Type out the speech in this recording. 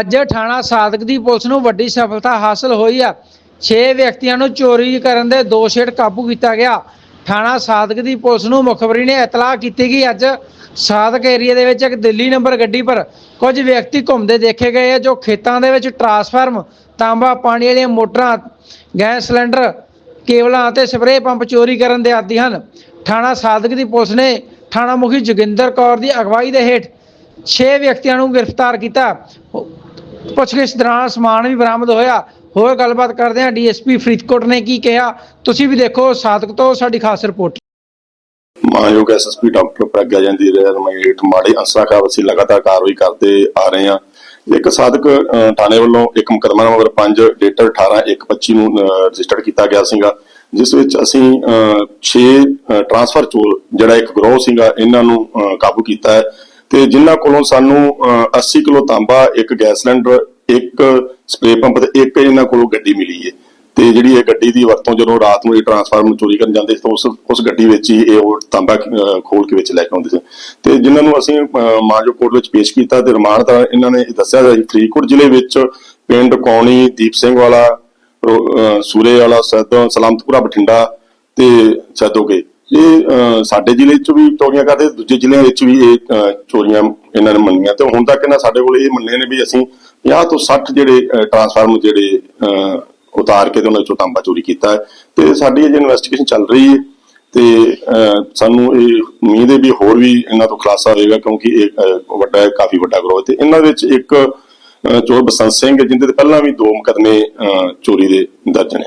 ਅੱਜ ਥਾਣਾ ਸਾਦਕ ਦੀ ਪੁਲਿਸ ਨੂੰ ਵੱਡੀ ਸਫਲਤਾ ਹਾਸਲ ਹੋਈ ਆ। 6 ਵਿਅਕਤੀਆਂ ਨੂੰ ਚੋਰੀ ਕਰਨ ਦੇ ਦੋਸ਼ ਹੇਠ ਕਾਬੂ ਕੀਤਾ ਗਿਆ। ਥਾਣਾ ਸਾਦਕ ਦੀ ਪੁਲਿਸ ਨੂੰ ਮੁਖਬਰੀ ਨੇ ਇਤਲਾਹ ਕੀਤੀ ਕਿ ਅੱਜ ਸਾਦਕ ਏਰੀਆ ਦੇ ਵਿੱਚ ਇੱਕ ਦਿੱਲੀ ਨੰਬਰ ਗੱਡੀ ਪਰ ਕੁਝ ਵਿਅਕਤੀ ਘੁੰਮਦੇ ਦੇਖੇ ਗਏ ਆ, ਜੋ ਖੇਤਾਂ ਦੇ ਵਿੱਚ ਟਰਾਂਸਫਾਰਮ, ਤਾਂਬਾ ਪਾਣੀ ਵਾਲੀਆਂ ਮੋਟਰਾਂ, ਗੈਸ ਸਿਲੰਡਰ, ਕੇਬਲਾਂ ਅਤੇ ਸਪਰੇਅ ਪੰਪ ਚੋਰੀ ਕਰਨ ਦੇ ਆਦੀ ਹਨ। ਥਾਣਾ ਸਾਦਕ ਦੀ ਪੁਲਿਸ ਨੇ ਥਾਣਾ ਮੁਖੀ ਜੋਗਿੰਦਰ ਕੌਰ ਦੀ ਅਗਵਾਈ ਦੇ ਹੇਠ 6 ਵਿਅਕਤੀਆਂ ਨੂੰ ਗ੍ਰਿਫਤਾਰ ਕੀਤਾ। ਪੁੱਛਗਿੱਛ ਦੌਰਾਨ ਸਮਾਨ ਵੀ ਬਰਾਮਦ ਹੋਇਆ। ਹੋਰ ਗੱਲਬਾਤ ਕਰਦੇ ਹਾਂ। ਡੀਐਸਪੀ ਫਰੀਦਕੋਟ ਨੇ ਕੀ ਕਿਹਾ? ਤੁਸੀਂ ਵੀ ਦੇਖੋ, ਸਾਦਕ ਤੋਂ ਸਾਡੀ ਖਾਸ ਰਿਪੋਰਟ। ਮਾਨਯੋਗ ਐਸਐਸਪੀ ਡਾਕਟਰ ਪ੍ਰਗਿਆ ਜਾਂਦੀ ਰਹਿਨਮਾਈ ਮਾੜੇ ਅੰਸਰਾਂ ਖਿਲਾਫ ਅਸੀਂ ਲਗਾਤਾਰ ਕਾਰਵਾਈ ਕਰਦੇ ਆ ਰਹੇ ਹਾਂ। ਇੱਕ ਸਾਧਕ ਥਾਣੇ ਵੱਲੋਂ ਇੱਕ ਮੁਕੱਦਮਾ ਨੰਬਰ 5 ਡੇਟਰ 18/1/25 ਨੂੰ ਰਜਿਸਟਰ ਕੀਤਾ ਗਿਆ ਸੀਗਾ। ਜਿਸ ਵਿੱਚ ਅਸੀਂ 6 ਟ੍ਰਾਂਸਫਰ ਚੋਰ, ਜਿਹੜਾ ਇੱਕ ਗਰੋਹ ਸੀਗਾ, ਇਹਨਾਂ ਨੂੰ ਕਾਬੂ ਕੀਤਾ ਹੈ। ਤੇ ਜਿਨ੍ਹਾਂ ਕੋਲੋਂ ਸਾਨੂੰ ਅਹ, 80 ਕਿਲੋ ਤਾਂਬਾ ਇੱਕ ਗੈਸ ਸਿਲੰਡਰ ਇੱਕ ਸਪਰੇ ਪੰਪ ਤੇ ਇੱਕ ਇਹਨਾਂ ਕੋਲੋਂ ਗੱਡੀ ਮਿਲੀ ਹੈ ਤੇ ਜਿਹੜੀ ਇਹ ਗੱਡੀ ਦੀ ਵਰਤੋਂ ਜਦੋਂ ਰਾਤ ਨੂੰ ਇਹ ਟਰਾਂਸਫਾਰਮਰ ਚੋਰੀ ਕਰਨ ਜਾਂਦੇ ਤਾਂ ਉਸ ਉਸ ਗੱਡੀ ਵਿੱਚ ਹੀ ਇਹ ਉਹ ਤਾਂਬਾ ਖੋਲ ਕੇ ਵਿੱਚ ਲੈ ਕੇ ਆਉਂਦੇ ਸੀ। ਤੇ ਜਿਨ੍ਹਾਂ ਨੂੰ ਅਸੀਂ ਅਹ, ਮਾਨਜੋ ਕੋਰਟ ਵਿੱਚ ਪੇਸ਼ ਕੀਤਾ ਤੇ ਰਿਮਾਂਡ ਦਾ ਇਹਨਾਂ ਨੇ ਦੱਸਿਆ ਸੀ। ਫਰੀਦਕੋਟ ਜ਼ਿਲ੍ਹੇ ਵਿੱਚ ਪਿੰਡ ਕੌਣੀ ਦੀਪ ਸਿੰਘ ਵਾਲਾ ਰੋ- ਸੂਰੇ ਵਾਲਾ ਸੈਦੋ ਸਲਾਮਤਪੁਰਾ ਬਠਿੰਡਾ ਤੇ ਸੈਦੋਗੇ ਇਹ ਸਾਡੇ ਜ਼ਿਲ੍ਹੇ 'ਚ ਵੀ ਚੋਰੀਆਂ ਕਰਦੇ ਦੂਜੇ ਜ਼ਿਲ੍ਹਿਆਂ ਵਿੱਚ ਵੀ ਇਹ ਚੋਰੀਆਂ ਇਹਨਾਂ ਨੇ ਮੰਨੀਆਂ ਤੇ ਹੁਣ ਤੱਕ ਇਹਨਾਂ ਸਾਡੇ ਕੋਲ ਇਹ ਮੰਨੇ ਨੇ ਵੀ ਅਸੀਂ 50 ਤੋਂ 60 ਜਿਹੜੇ ਟਰਾਂਸਫਾਰਮਰ ਜਿਹੜੇ ਉਤਾਰ ਕੇ ਤੇ ਉਹਨਾਂ ਚੋਂ ਤਾਂਬਾ ਚੋਰੀ ਕੀਤਾ ਹੈ ਤੇ ਸਾਡੀ ਅਜੇ ਇਨਵੈਸਟੀਗੇਸ਼ਨ ਚੱਲ ਰਹੀ ਹੈ ਤੇ ਸਾਨੂੰ ਇਹ ਉਮੀਦ ਹੈ ਵੀ ਹੋਰ ਵੀ ਇਹਨਾਂ ਤੋਂ ਖੁਲਾਸਾ ਹੋਏਗਾ ਕਿਉਂਕਿ ਇਹ ਵੱਡਾ ਹੈ, ਕਾਫੀ ਵੱਡਾ ਗਰੋਹ ਤੇ ਇਹਨਾਂ ਵਿੱਚ ਇੱਕ ਚੋਰ ਬਸੰਤ ਸਿੰਘ ਜਿੰਦੇ ਤੇ ਪਹਿਲਾਂ ਵੀ ਦੋ ਮੁਕੱਦਮੇ ਚੋਰੀ ਦੇ ਦਰਜ ਨੇ।